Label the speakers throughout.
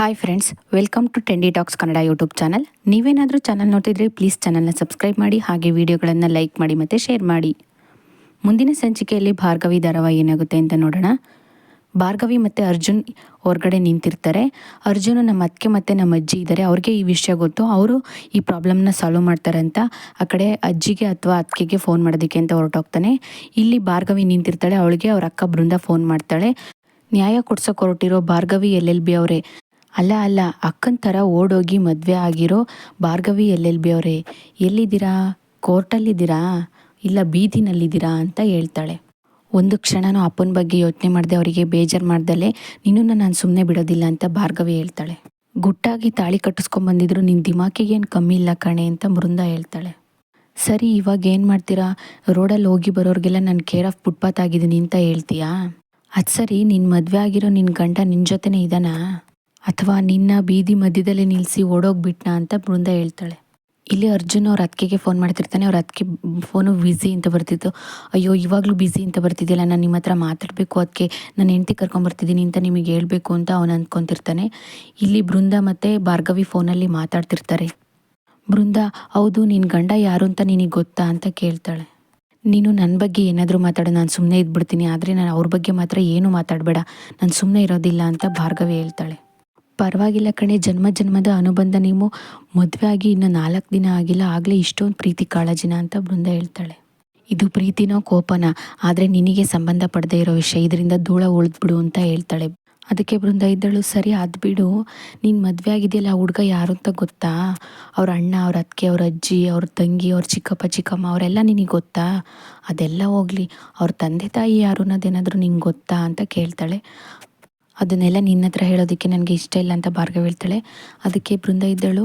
Speaker 1: Hi friends welcome to Tendi talks Kannada YouTube channel ನೀವೇನಾದರೂ channel ನೋಡ್ತಿದ್ರೆ please ಚಾನಲ್ನ subscribe ಮಾಡಿ, ಹಾಗೆ ವಿಡಿಯೋಗಳನ್ನು ಲೈಕ್ ಮಾಡಿ ಮತ್ತು ಶೇರ್ ಮಾಡಿ. ಮುಂದಿನ ಸಂಚಿಕೆಯಲ್ಲಿ ಭಾರ್ಗವಿ ಧಾರಾವಾಹಿ ಏನಾಗುತ್ತೆ ಅಂತ ನೋಡೋಣ. ಭಾರ್ಗವಿ ಮತ್ತು ಅರ್ಜುನ್ ಹೊರಗಡೆ ನಿಂತಿರ್ತಾರೆ. ಅರ್ಜುನು ನಮ್ಮ ಅತ್ತಿಗೆ ಮತ್ತು ನಮ್ಮ ಅಜ್ಜಿ ಇದ್ದಾರೆ. ಅವ್ರಿಗೆ ಈ ವಿಷಯ ಗೊತ್ತು. ಅವರು ಈ ಪ್ರಾಬ್ಲಮ್ನ ಸಾಲ್ವ್ ಮಾಡ್ತಾರೆ ಅಂತ ಆ ಕಡೆ ಅಜ್ಜಿಗೆ ಅಥವಾ ಅತ್ತಿಗೆಗೆ ಫೋನ್ ಮಾಡೋದಕ್ಕೆ ಅಂತ ಹೊರಟೋಗ್ತಾನೆ. ಇಲ್ಲಿ ಭಾರ್ಗವಿ ನಿಂತಿರ್ತಾಳೆ. ಅವಳಿಗೆ ಅವ್ರ ಅಕ್ಕ ಬೃಂದ ಫೋನ್ ಮಾಡ್ತಾಳೆ. ನ್ಯಾಯ ಕೊಡ್ಸೋಕೆ ಹೊರಟಿರೋ ಭಾರ್ಗವಿ ಎಲ್ ಎಲ್ ಬಿ ಅವರೇ ಅಲ್ಲ ಅಲ್ಲ, ಅಕ್ಕನ ಥರ ಓಡೋಗಿ ಮದುವೆ ಆಗಿರೋ ಭಾರ್ಗವಿ ಎಲ್ ಎಲ್ ಬಿ ಅವರೇ, ಎಲ್ಲಿದ್ದೀರಾ? ಕೋರ್ಟಲ್ಲಿದ್ದೀರಾ? ಇಲ್ಲ ಬೀದಿನಲ್ಲಿದ್ದೀರಾ ಅಂತ ಹೇಳ್ತಾಳೆ. ಒಂದು ಕ್ಷಣನೂ ಅಪ್ಪನ ಬಗ್ಗೆ ಯೋಚನೆ ಮಾಡದೆ ಅವರಿಗೆ ಬೇಜಾರು ಮಾಡ್ದಲೆ ನಿನ್ನನ್ನು ನಾನು ಸುಮ್ಮನೆ ಬಿಡೋದಿಲ್ಲ ಅಂತ ಭಾರ್ಗವಿ ಹೇಳ್ತಾಳೆ. ಗುಟ್ಟಾಗಿ ತಾಳಿ ಕಟ್ಟಿಸ್ಕೊಂಬಂದಿದ್ರು ನಿನ್ನ ದಿಮಾಕಿಗೆ ಏನು ಕಮ್ಮಿ ಇಲ್ಲ ಕಣೆ ಅಂತ ಮೃಂದ ಹೇಳ್ತಾಳೆ. ಸರಿ, ಇವಾಗ ಏನು ಮಾಡ್ತೀರಾ? ರೋಡಲ್ಲಿ ಹೋಗಿ ಬರೋರಿಗೆಲ್ಲ ನಾನು ಕೇರ್ ಆಫ್ ಫುಟ್ಪಾತ್ ಆಗಿದ್ದೀನಿ ಅಂತ ಹೇಳ್ತೀಯಾ? ಅದು ಸರಿ ನಿನ್ನ ಮದುವೆ ಆಗಿರೋ ನಿನ್ನ ಗಂಡ ನಿನ್ನ ಜೊತೆನೇ ಇದ್ದಾನಾ ಅಥವಾ ನಿನ್ನ ಬೀದಿ ಮಧ್ಯದಲ್ಲಿ ನಿಲ್ಲಿಸಿ ಓಡೋಗ್ಬಿಟ್ನಾ ಅಂತ ಬೃಂದ ಹೇಳ್ತಾಳೆ. ಇಲ್ಲಿ ಅರ್ಜುನ್ ಅವ್ರ ಅತ್ತಿಗೆಗೆ ಫೋನ್ ಮಾಡ್ತಿರ್ತಾನೆ. ಅವ್ರ ಅತ್ತಿಗೆ ಫೋನು ಬ್ಯುಸಿ ಅಂತ ಬರ್ತಿತ್ತು. ಅಯ್ಯೋ, ಇವಾಗಲೂ ಬ್ಯುಸಿ ಅಂತ ಬರ್ತಿದ್ದಿಲ್ಲ ನಾನು ನಿಮ್ಮ ಹತ್ರ ಮಾತಾಡಬೇಕು ಅದಕ್ಕೆ ನಾನು ಹೆಂಡ್ತಿ ಕರ್ಕೊಂಬರ್ತಿದ್ದೀನಿ ಅಂತ ನಿಮಗೆ ಹೇಳಬೇಕು ಅಂತ ಅವನು ಅಂದ್ಕೊತಿರ್ತಾನೆ ಇಲ್ಲಿ ಬೃಂದ ಮತ್ತು ಭಾರ್ಗವಿ ಫೋನಲ್ಲಿ ಮಾತಾಡ್ತಿರ್ತಾರೆ. ಬೃಂದ, ಹೌದು ನಿನ್ನ ಗಂಡ ಯಾರು ಅಂತ ನಿನಗೆ ಗೊತ್ತಾ ಅಂತ ಕೇಳ್ತಾಳೆ. ನೀನು ನನ್ನ ಬಗ್ಗೆ ಏನಾದರೂ ಮಾತಾಡು. ನಾನು ಸುಮ್ಮನೆ ಇದ್ಬಿಡ್ತೀನಿ. ಆದರೆ ನಾನು ಅವ್ರ ಬಗ್ಗೆ ಮಾತ್ರ ಏನೂ ಮಾತಾಡಬೇಡ. ನಾನು ಸುಮ್ಮನೆ ಇರೋದಿಲ್ಲ ಅಂತ ಭಾರ್ಗವಿ ಹೇಳ್ತಾಳೆ. ಪರವಾಗಿಲ್ಲ ಕಣೆ, ಜನ್ಮ ಜನ್ಮದ ಅನುಬಂಧ. ನೀವು ಮದುವೆ ಆಗಿ ಇನ್ನು ನಾಲ್ಕು ದಿನ ಆಗಿಲ್ಲ, ಆಗಲೇ ಇಷ್ಟೊಂದು ಪ್ರೀತಿ ಕಾಳಜಿನ ಅಂತ ಬೃಂದ ಹೇಳ್ತಾಳೆ. ಇದು ಪ್ರೀತಿನೋ ಕೋಪನ? ಆದರೆ ನಿನಗೆ ಸಂಬಂಧ ಪಡದೇ ಇರೋ ವಿಷಯ, ಇದರಿಂದ ಧೂಳ ಉಳಿದ್ಬಿಡು ಅಂತ ಹೇಳ್ತಾಳೆ. ಅದಕ್ಕೆ ಬೃಂದ ಇದ್ದಳು, ಸರಿ ಅದು ಬಿಡು. ನೀನು ಮದುವೆ ಆಗಿದೆಯಲ್ಲ ಹುಡುಗ ಯಾರು ಅಂತ ಗೊತ್ತಾ? ಅವ್ರ ಅಣ್ಣ, ಅವ್ರ ಅತ್ತಿಗೆ, ಅವ್ರ ಅಜ್ಜಿ, ಅವ್ರ ತಂಗಿ, ಅವ್ರ ಚಿಕ್ಕಪ್ಪ, ಚಿಕ್ಕಮ್ಮ, ಅವರೆಲ್ಲ ನಿನಗೆ ಗೊತ್ತಾ? ಅದೆಲ್ಲ ಹೋಗಲಿ, ಅವ್ರ ತಂದೆ ತಾಯಿ ಯಾರು ಅನ್ನೋದೇನಾದರೂ ನಿಂಗೆ ಗೊತ್ತಾ ಅಂತ ಕೇಳ್ತಾಳೆ. ಅದನ್ನೆಲ್ಲ ನಿನ್ನ ಹತ್ರ ಹೇಳೋದಕ್ಕೆ ನನಗೆ ಇಷ್ಟ ಇಲ್ಲ ಅಂತ ಭಾರ್ಗವ ಹೇಳ್ತಾಳೆ. ಅದಕ್ಕೆ ಬೃಂದ ಇದ್ದಳು,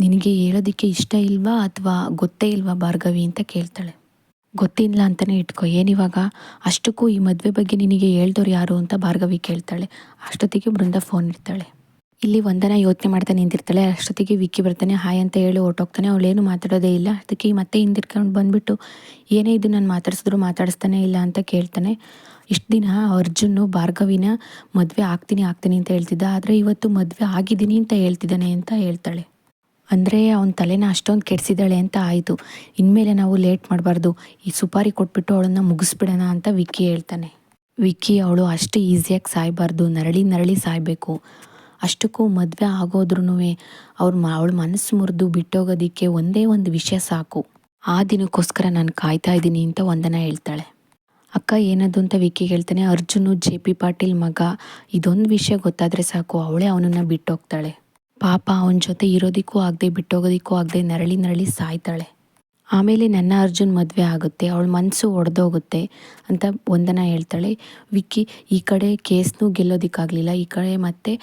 Speaker 1: ನಿನಗೆ ಹೇಳೋದಕ್ಕೆ ಇಷ್ಟ ಇಲ್ವಾ ಅಥವಾ ಗೊತ್ತೇ ಇಲ್ವಾ ಭಾರ್ಗವಿ ಅಂತ ಕೇಳ್ತಾಳೆ. ಗೊತ್ತಿಲ್ಲ ಅಂತಲೇ ಇಟ್ಕೊ ಏನಿವಾಗ ಅಷ್ಟಕ್ಕೂ ಈ ಮದುವೆ ಬಗ್ಗೆ ನಿನಗೆ ಹೇಳ್ದವ್ರು ಯಾರು ಅಂತ ಭಾರ್ಗವಿ ಕೇಳ್ತಾಳೆ. ಅಷ್ಟೊತ್ತಿಗೆ ಬೃಂದ ಫೋನ್ ಇರ್ತಾಳೆ ಇಲ್ಲಿ ವಂದನ ಯೋಚನೆ ಮಾಡ್ತಾ ನಿಂತಿರ್ತಾಳೆ. ಅಷ್ಟೊತ್ತಿಗೆ ವಿಕ್ಕಿ ಬರ್ತಾನೆ, ಹಾಯ್ ಅಂತ ಹೇಳಿ ಹೊರ್ಟೋಗ್ತಾನೆ ಅವಳೇನು ಮಾತಾಡೋದೇ ಇಲ್ಲ. ಅದಕ್ಕೆ ಮತ್ತೆ ಹಿಂದಿರ್ಕೊಂಡು ಬಂದುಬಿಟ್ಟು, ಏನೇ ಇದು, ನಾನು ಮಾತಾಡಿಸಿದ್ರು ಮಾತಾಡಿಸ್ತಾನೆ ಇಲ್ಲ ಅಂತ ಕೇಳ್ತಾನೆ. ಇಷ್ಟು ದಿನ ಅರ್ಜುನ್ ಭಾರ್ಗವಿನ ಮದುವೆ ಆಗ್ತೀನಿ ಆಗ್ತೀನಿ ಅಂತ ಹೇಳ್ತಿದ್ದ. ಆದರೆ ಇವತ್ತು ಮದುವೆ ಆಗಿದ್ದೀನಿ ಅಂತ ಹೇಳ್ತಿದ್ದಾನೆ ಅಂತ ಹೇಳ್ತಾಳೆ. ಅಂದರೆ ಅವನ ತಲೆನ ಅಷ್ಟೊಂದು ಕೆಡಿಸಿದಾಳೆ ಅಂತ ಆಯಿತು. ಇನ್ಮೇಲೆ ನಾವು ಲೇಟ್ ಮಾಡಬಾರ್ದು. ಈ ಸುಪಾರಿ ಕೊಟ್ಬಿಟ್ಟು ಅವಳನ್ನು ಮುಗಿಸ್ಬಿಡೋಣ ಅಂತ ವಿಕ್ಕಿ ಹೇಳ್ತಾನೆ. ವಿಕ್ಕಿ, ಅವಳು ಅಷ್ಟು ಈಸಿಯಾಗಿ ಸಾಯಬಾರ್ದು. ನರಳಿ ನರಳಿ ಸಾಯಬೇಕು. ಅಷ್ಟಕ್ಕೂ ಮದುವೆ ಆಗೋದ್ರೂ ಅವ್ರ ಮ, ಅವಳ ಮನಸ್ಸು ಮುರಿದು ಬಿಟ್ಟೋಗೋದಿಕ್ಕೆ ಒಂದೇ ಒಂದು ವಿಷಯ ಸಾಕು. ಆ ದಿನಕ್ಕೋಸ್ಕರ ನಾನು ಕಾಯ್ತಾ ಇದ್ದೀನಿ ಅಂತ ಒಂದನ ಹೇಳ್ತಾಳೆ. ಅಕ್ಕ ಏನದು ಅಂತ ವಿಕ್ಕಿ ಹೇಳ್ತಾನೆ ಅರ್ಜುನು, ಜೆ ಪಿ ಪಾಟೀಲ್ ಮಗ, ಇದೊಂದು ವಿಷಯ ಗೊತ್ತಾದರೆ ಸಾಕು, ಅವಳೇ ಅವನನ್ನು ಬಿಟ್ಟೋಗ್ತಾಳೆ. ಪಾಪ ಅವನ ಜೊತೆ ಇರೋದಕ್ಕೂ ಆಗದೆ, ಬಿಟ್ಟೋಗೋದಕ್ಕೂ ಆಗದೆ ನರಳಿ ನರಳಿ ಸಾಯ್ತಾಳೆ. ಆಮೇಲೆ ನನ್ನ ಅರ್ಜುನ್ ಮದುವೆ ಆಗುತ್ತೆ, ಅವಳ ಮನಸ್ಸು ಒಡೆದೋಗುತ್ತೆ ಅಂತ ಒಂದನ ಹೇಳ್ತಾಳೆ. ವಿಕ್ಕಿ, ಈ ಕಡೆ ಕೇಸ್ನೂ ಗೆಲ್ಲೋದಕ್ಕಾಗಲಿಲ್ಲ, ಈ ಕಡೆ ಮತ್ತೆ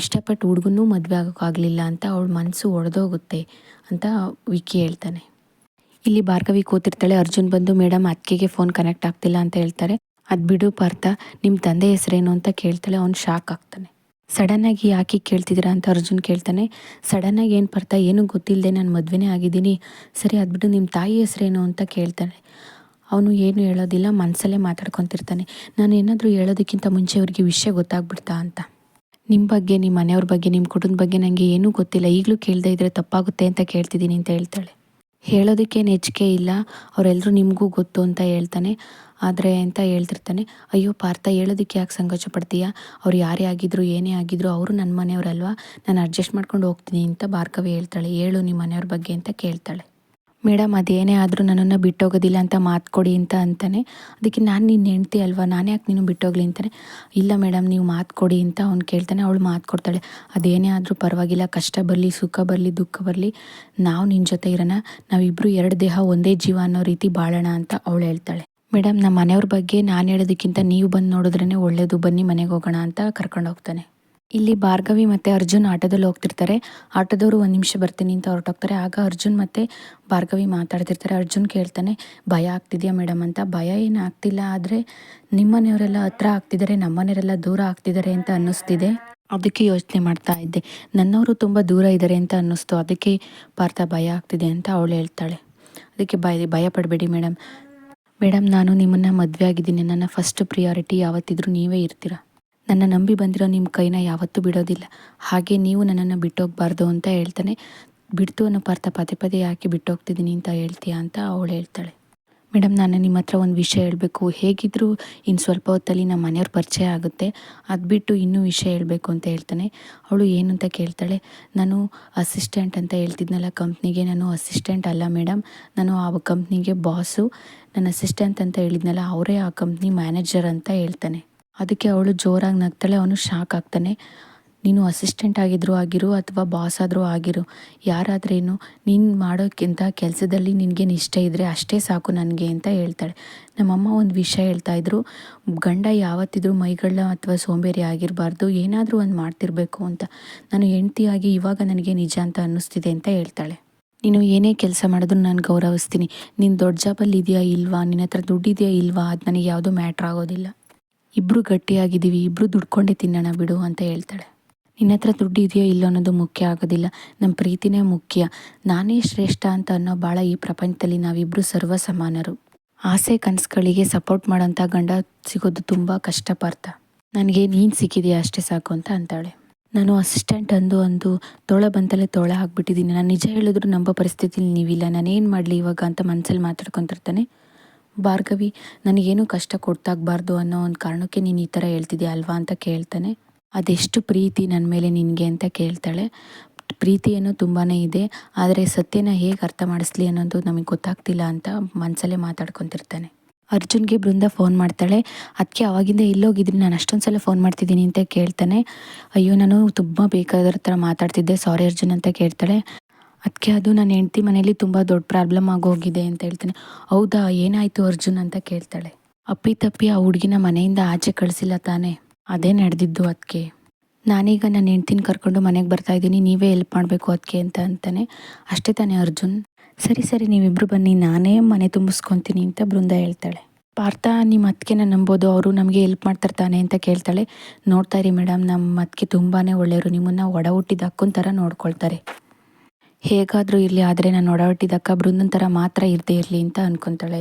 Speaker 1: ಇಷ್ಟಪಟ್ಟು ಹುಡುಗನೂ ಮದುವೆ ಆಗೋಕ್ಕಾಗಲಿಲ್ಲ ಅಂತ ಅವಳ ಮನಸ್ಸು ಒಡೆದೋಗುತ್ತೆ ಅಂತ ವಿಕ್ಕಿ ಹೇಳ್ತಾನೆ. ಇಲ್ಲಿ ಭಾರ್ಗವಿ ಕೂತಿರ್ತಾಳೆ. ಅರ್ಜುನ್ ಬಂದು ಮೇಡಮ್ ಅತ್ತಿಗೆಗೆ ಫೋನ್ ಕನೆಕ್ಟ್ ಆಗ್ತಿಲ್ಲ ಅಂತ ಹೇಳ್ತಾರೆ. ಅದು ಬಿಡು ಪಾರ್ಥ ನಿಮ್ಮ ತಂದೆ ಹೆಸರೇನು ಅಂತ ಕೇಳ್ತಾಳೆ. ಅವ್ನು ಶಾಕ್ ಆಗ್ತಾನೆ. ಸಡನ್ನಾಗಿ ಯಾಕೆ ಕೇಳ್ತಿದ್ದೀರಾ ಅಂತ ಅರ್ಜುನ್ ಕೇಳ್ತಾನೆ. ಸಡನ್ನಾಗಿ ಏನು ಪಾರ್ಥ, ಏನೂ ಗೊತ್ತಿಲ್ಲದೆ ನಾನು ಮದುವೆನೇ ಆಗಿದ್ದೀನಿ. ಸರಿ ಅದ್ಬಿಟ್ಟು ನಿಮ್ಮ ತಾಯಿ ಹೆಸರೇನು ಅಂತ ಕೇಳ್ತಾನೆ. ಅವನು ಏನು ಹೇಳೋದಿಲ್ಲ ಮನಸ್ಸಲ್ಲೇ ಮಾತಾಡ್ಕೊತಿರ್ತಾನೆ. ನಾನು ಏನಾದರೂ ಹೇಳೋದಕ್ಕಿಂತ ಮುಂಚೆ ಅವ್ರಿಗೆ ವಿಷಯ ಗೊತ್ತಾಗ್ಬಿಡ್ತಾ ಅಂತ. ನಿಮ್ಮ ಬಗ್ಗೆ ನಿಮ್ಮ ಮನೆಯವ್ರ ಬಗ್ಗೆ ನಿಮ್ಮ ಕುಟುಂಬದ ಬಗ್ಗೆ ನನಗೆ ಏನೂ ಗೊತ್ತಿಲ್ಲ. ಈಗಲೂ ಕೇಳದೇ ಇದ್ದರೆ ತಪ್ಪಾಗುತ್ತೆ ಅಂತ ಕೇಳ್ತಿದ್ದೀನಿ ಅಂತ ಹೇಳ್ತಾಳೆ. ಹೇಳೋದಕ್ಕೇನು ಹೆಚ್ಚಿಗೆ ಇಲ್ಲ. ಅವರೆಲ್ಲರೂ ನಿಮಗೂ ಗೊತ್ತು ಅಂತ ಹೇಳ್ತಾನೆ. ಆದರೆ ಅಂತ ಹೇಳ್ತಿರ್ತಾನೆ. ಅಯ್ಯೋ ಪಾರ್ಥ, ಹೇಳೋದಕ್ಕೆ ಯಾಕೆ ಸಂಕೋಚ ಪಡ್ತೀಯಾ ಅವ್ರು ಯಾರೇ ಆಗಿದ್ರು, ಏನೇ ಆಗಿದ್ರು, ಅವರು ನನ್ನ ಮನೆಯವರಲ್ವಾ? ನಾನು ಅಡ್ಜಸ್ಟ್ ಮಾಡ್ಕೊಂಡು ಹೋಗ್ತೀನಿ ಅಂತ ಭಾರ್ಗವಿ ಹೇಳ್ತಾಳೆ. ಹೇಳು ನಿಮ್ಮ ಮನೆಯವ್ರ ಬಗ್ಗೆ ಅಂತ ಕೇಳ್ತಾಳೆ. ಮೇಡಮ್, ಅದೇನೇ ಆದರೂ ನನ್ನನ್ನು ಬಿಟ್ಟೋಗೋದಿಲ್ಲ ಅಂತ ಮಾತು ಕೊಡಿ ಅಂತ ಅಂತಾನೆ. ಅದಕ್ಕೆ ನಾನು ನಿನ್ನ ಹೆಂಡ್ತಿ ಅಲ್ವಾ? ನಾನು ಯಾಕೆ ನೀನು ಬಿಟ್ಟೋಗ್ಲಿ ಅಂತಾನೆ. ಇಲ್ಲ ಮೇಡಮ್, ನೀವು ಮಾತು ಕೊಡಿ ಅಂತ ಅವ್ನು ಕೇಳ್ತಾನೆ. ಅವಳು ಮಾತು ಕೊಡ್ತಾಳೆ. ಅದೇನೇ ಆದರೂ ಪರವಾಗಿಲ್ಲ. ಕಷ್ಟ ಬರಲಿ, ಸುಖ ಬರಲಿ, ದುಃಖ ಬರಲಿ. ನಾವು ನಿನ್ನ ಜೊತೆ ಇರೋಣ. ನಾವಿಬ್ಬರು ಎರಡು ದೇಹ ಒಂದೇ ಜೀವ ಅನ್ನೋ ರೀತಿ ಬಾಳೋಣ ಅಂತ ಅವಳು ಹೇಳ್ತಾಳೆ. ಮೇಡಮ್ ನಮ್ಮ ಮನೆಯವ್ರ ಬಗ್ಗೆ ನಾನು ಹೇಳೋದಕ್ಕಿಂತ ನೀವು ಬಂದು ನೋಡಿದ್ರೇ ಒಳ್ಳೇದು. ಬನ್ನಿ ಮನೆಗೆ ಹೋಗೋಣ ಅಂತ ಕರ್ಕೊಂಡು ಹೋಗ್ತಾನೆ. ಇಲ್ಲಿ ಭಾರ್ಗವಿ ಮತ್ತು ಅರ್ಜುನ್ ಆಟೋದಲ್ಲಿ ಹೋಗ್ತಿರ್ತಾರೆ. ಆಟೋದವರು ಒಂದು ನಿಮಿಷ ಬರ್ತೀನಿ ಅಂತ ಹೊರಟೋಗ್ತಾರೆ. ಆಗ ಅರ್ಜುನ್ ಮತ್ತು ಭಾರ್ಗವಿ ಮಾತಾಡ್ತಿರ್ತಾರೆ. ಅರ್ಜುನ್ ಕೇಳ್ತಾನೆ, ಭಯ ಆಗ್ತಿದೆಯಾ ಮೇಡಮ್ ಅಂತ? ಭಯ ಏನು ಆಗ್ತಿಲ್ಲ, ಆದರೆ ನಿಮ್ಮನೆಯವರೆಲ್ಲ ಹತ್ರ ಆಗ್ತಿದ್ದಾರೆ, ನಮ್ಮನೆಯವರೆಲ್ಲ ದೂರ ಆಗ್ತಿದ್ದಾರೆ ಅಂತ ಅನ್ನಿಸ್ತಿದೆ. ಅದಕ್ಕೆ ಯೋಚನೆ ಮಾಡ್ತಾ ಇದ್ದೆ. ನನ್ನವರು ತುಂಬ ದೂರ ಇದ್ದಾರೆ ಅಂತ ಅನ್ನಿಸ್ತು. ಅದಕ್ಕೆ ಪಾರ್ಥ, ಭಯ ಆಗ್ತಿದೆ ಅಂತ ಅವಳು ಹೇಳ್ತಾಳೆ. ಅದಕ್ಕೆ ಭಯ ಭಯ ಪಡಬೇಡಿ ಮೇಡಮ್ ಮೇಡಮ್ ನಾನು ನಿಮ್ಮನ್ನು ಮದುವೆ ಆಗಿದ್ದೀನಿ. ನನ್ನ ಫಸ್ಟ್ ಪ್ರಿಯಾರಿಟಿ ಯಾವತ್ತಿದ್ರೂ ನೀವೇ ಇರ್ತೀರ. ನನ್ನ ನಂಬಿ ಬಂದಿರೋ ನಿಮ್ಮ ಕೈನ ಯಾವತ್ತೂ ಬಿಡೋದಿಲ್ಲ. ಹಾಗೆ ನೀವು ನನ್ನನ್ನು ಬಿಟ್ಟೋಗ್ಬಾರ್ದು ಅಂತ ಹೇಳ್ತಾನೆ. ಬಿಡ್ತು ಅನ್ನೋ ಪಾರ್ಥ ಪದೇ ಪದೇ ಯಾಕೆ ಬಿಟ್ಟೋಗ್ತಿದ್ದೀನಿ ಅಂತ ಹೇಳ್ತೀಯ ಅಂತ ಅವಳು ಹೇಳ್ತಾಳೆ. ಮೇಡಮ್ ನಾನು ನಿಮ್ಮ ಹತ್ರ ಒಂದು ವಿಷಯ ಹೇಳಬೇಕು. ಹೇಗಿದ್ದರೂ ಇನ್ನು ಸ್ವಲ್ಪ ಹೊತ್ತಲ್ಲಿ ನಮ್ಮ ಮನೆಯವ್ರ ಪರಿಚಯ ಆಗುತ್ತೆ. ಅದು ಬಿಟ್ಟು ಇನ್ನೂ ವಿಷಯ ಹೇಳಬೇಕು ಅಂತ ಹೇಳ್ತಾನೆ. ಅವಳು ಏನು ಅಂತ ಕೇಳ್ತಾಳೆ. ನಾನು ಅಸಿಸ್ಟೆಂಟ್ ಅಂತ ಹೇಳ್ತಿದ್ನಲ್ಲ ಕಂಪ್ನಿಗೆ ನಾನು ಅಸಿಸ್ಟೆಂಟ್ ಅಲ್ಲ ಮೇಡಮ್ ನಾನು ಆ ಕಂಪ್ನಿಗೆ ಬಾಸು ನನ್ನ ಅಸಿಸ್ಟೆಂಟ್ ಅಂತ ಹೇಳಿದ್ನಲ್ಲ, ಅವರೇ ಆ ಕಂಪ್ನಿ ಮ್ಯಾನೇಜರ್ ಅಂತ ಹೇಳ್ತಾನೆ. ಅದಕ್ಕೆ ಅವಳು ಜೋರಾಗಿ ನಗ್ತಾಳೆ, ಅವನು ಶಾಕ್ ಆಗ್ತಾನೆ. ನೀನು ಅಸಿಸ್ಟೆಂಟ್ ಆಗಿದ್ರು ಆಗಿರು ಅಥವಾ ಬಾಸ್ ಆದರೂ ಆಗಿರು, ಯಾರಾದ್ರೇನು, ನೀನು ಮಾಡೋಕ್ಕಿಂತ ಕೆಲಸದಲ್ಲಿ ನಿನಗೆ ಇಷ್ಟ ಇದ್ದರೆ ಅಷ್ಟೇ ಸಾಕು ನನಗೆ ಅಂತ ಹೇಳ್ತಾಳೆ. ನಮ್ಮಮ್ಮ ಒಂದು ವಿಷಯ ಹೇಳ್ತಾ ಇದ್ರು, ಗಂಡ ಯಾವತ್ತಿದ್ರೂ ಮೈಗಳ್ಳ ಅಥವಾ ಸೋಂಬೇರಿ ಆಗಿರಬಾರ್ದು, ಏನಾದರೂ ಒಂದು ಮಾಡ್ತಿರ್ಬೇಕು ಅಂತ. ನಾನು ಹೆಂಡ್ತಿಯಾಗಿ ಇವಾಗ ನನಗೆ ನಿಜ ಅಂತ ಅನ್ನಿಸ್ತಿದೆ ಅಂತ ಹೇಳ್ತಾಳೆ. ನೀನು ಏನೇ ಕೆಲಸ ಮಾಡಿದ್ರು ನಾನು ಗೌರವಿಸ್ತೀನಿ. ನೀನು ದೊಡ್ಡ ಜಾಬಲ್ಲಿ ಇದೆಯಾ ಇಲ್ವಾ? ನಿನ್ನ ಹತ್ರ ದುಡ್ಡಿದೆಯಾ ಇಲ್ವಾ? ಅದು ನನಗೆ ಯಾವುದೂ ಮ್ಯಾಟ್ರ್ ಆಗೋದಿಲ್ಲ. ಇಬ್ಬರು ಗಟ್ಟಿಯಾಗಿದ್ದೀವಿ ಇಬ್ಬರು ದುಡ್ಕೊಂಡೇ ತಿನ್ನೋಣ ಬಿಡು ಅಂತ ಹೇಳ್ತಾಳೆ. ನಿನ್ನ ಹತ್ರ ದುಡ್ಡು ಇದೆಯೋ ಇಲ್ಲೋ ಅನ್ನೋದು ಮುಖ್ಯ ಆಗೋದಿಲ್ಲ. ನಮ್ಮ ಪ್ರೀತಿನೇ ಮುಖ್ಯ. ನಾನೇ ಶ್ರೇಷ್ಠ ಅಂತ ಅನ್ನೋ ಭಾಳ ಈ ಪ್ರಪಂಚದಲ್ಲಿ ನಾವಿಬ್ಬರು ಸರ್ವ ಸಮಾನರು ಆಸೆ ಕನಸುಗಳಿಗೆ ಸಪೋರ್ಟ್ ಮಾಡೋಂಥ ಗಂಡ ಸಿಗೋದು ತುಂಬ ಕಷ್ಟಪಾರ್ಥ. ನನಗೆ ನೀನು ಸಿಕ್ಕಿದೆಯಾ ಅಷ್ಟೇ ಸಾಕು ಅಂತ ಅಂತಾಳೆ. ನಾನು ಅಸಿಸ್ಟೆಂಟ್ ಅಂದು ಅಂದು ತೋಳ ಬಂತಲೇ ತೋಳ ಹಾಕ್ಬಿಟ್ಟಿದ್ದೀನಿ. ನಾನು ನಿಜ ಹೇಳಿದ್ರು ನಂಬೋ ಪರಿಸ್ಥಿತಿಲಿ ನೀವಿಲ್ಲ. ನಾನೇನು ಮಾಡಲಿ ಇವಾಗ ಅಂತ ಮನಸ್ಸಲ್ಲಿ ಮಾತಾಡ್ಕೊತಿರ್ತಾನೆ. ಭಾರ್ಗವಿ, ನನಗೇನು ಕಷ್ಟ ಕೊಡ್ತಾಗಬಾರ್ದು ಅನ್ನೋ ಒಂದು ಕಾರಣಕ್ಕೆ ನೀನು ಈ ಥರ ಹೇಳ್ತಿದ್ಯಾ ಅಲ್ವಾ ಅಂತ ಕೇಳ್ತಾನೆ. ಅದೆಷ್ಟು ಪ್ರೀತಿ ನನ್ನ ಮೇಲೆ ನಿನಗೆ ಅಂತ ಕೇಳ್ತಾಳೆ. ಪ್ರೀತಿಯನ್ನು ತುಂಬಾ ಇದೆ, ಆದರೆ ಸತ್ಯನ ಹೇಗೆ ಅರ್ಥ ಮಾಡಿಸ್ಲಿ ಅನ್ನೋದು ನಮಗೆ ಗೊತ್ತಾಗ್ತಿಲ್ಲ ಅಂತ ಮನಸಲ್ಲೇ ಮಾತಾಡ್ಕೊತಿರ್ತಾನೆ. ಅರ್ಜುನ್ಗೆ ಬೃಂದ ಫೋನ್ ಮಾಡ್ತಾಳೆ ಅದಕ್ಕೆ ಅವಾಗಿಂದ ಇಲ್ಲೋಗಿದ್ದೀನಿ ನಾನು ಅಷ್ಟೊಂದು ಸಲ ಫೋನ್ ಮಾಡ್ತಿದ್ದೀನಿ ಅಂತ ಕೇಳ್ತಾನೆ. ಅಯ್ಯೋ, ನಾನು ತುಂಬ ಬೇಕಾದ್ರ ಥರ ಮಾತಾಡ್ತಿದ್ದೆ, ಸಾರಿ ಅರ್ಜುನ್ ಅಂತ ಕೇಳ್ತಾಳೆ. ಅದಕ್ಕೆ ಅದು ನನ್ನ ಹೆಂಡ್ತಿ ಮನೇಲಿ ತುಂಬ ದೊಡ್ಡ ಪ್ರಾಬ್ಲಮ್ ಆಗೋಗಿದೆ ಅಂತ ಹೇಳ್ತಾನೆ. ಹೌದಾ? ಏನಾಯಿತು ಅರ್ಜುನ್ ಅಂತ ಕೇಳ್ತಾಳೆ. ಅಪ್ಪಿ ತಪ್ಪಿ ಆ ಹುಡುಗಿನ ಮನೆಯಿಂದ ಆಚೆ ಕಳಿಸಿಲ್ಲ ತಾನೇ. ಅದೇ ನಡೆದಿದ್ದು ಅದಕ್ಕೆ. ನಾನೀಗ ನನ್ನ ಹೆಂಡ್ತಿನ ಕರ್ಕೊಂಡು ಮನೆಗೆ ಬರ್ತಾ ಇದ್ದೀನಿ. ನೀವೇ ಹೆಲ್ಪ್ ಮಾಡಬೇಕು ಅದಕ್ಕೆ ಅಂತ ಅಂತಾನೆ. ಅಷ್ಟೇ ತಾನೇ ಅರ್ಜುನ್. ಸರಿ ಸರಿ ನೀವಿಬ್ಬರು ಬನ್ನಿ. ನಾನೇ ಮನೆ ತುಂಬಿಸ್ಕೊತೀನಿ ಅಂತ ಬೃಂದ ಹೇಳ್ತಾಳೆ. ಪಾರ್ಥ ನಿಮ್ಮ ಅತ್ತಿಗೆನ ನಂಬೋದು. ಅವರು ನಮಗೆ ಹೆಲ್ಪ್ ಮಾಡ್ತಾರೆ ತಾನೆ ಅಂತ ಕೇಳ್ತಾಳೆ. ನೋಡ್ತಾ ಇರಿ ಮೇಡಮ್ ನಮ್ಮ ಅತ್ತಿಗೆ ತುಂಬಾ ಒಳ್ಳೆಯವರು. ನಿಮ್ಮನ್ನು ಒಡ ಹುಟ್ಟಿದ ಅಕ್ಕನ ಥರ ನೋಡ್ಕೊಳ್ತಾರೆ. ಹೇಗಾದರೂ ಇರಲಿ ಆದರೆ ನಾನು ಒಡ ಹುಟ್ಟಿದ ಅಕ್ಕ ಬೃಂದನ್ ಥರ ಮಾತ್ರ ಇರದೇ ಇರಲಿ ಅಂತ ಅನ್ಕೊತಾಳೆ.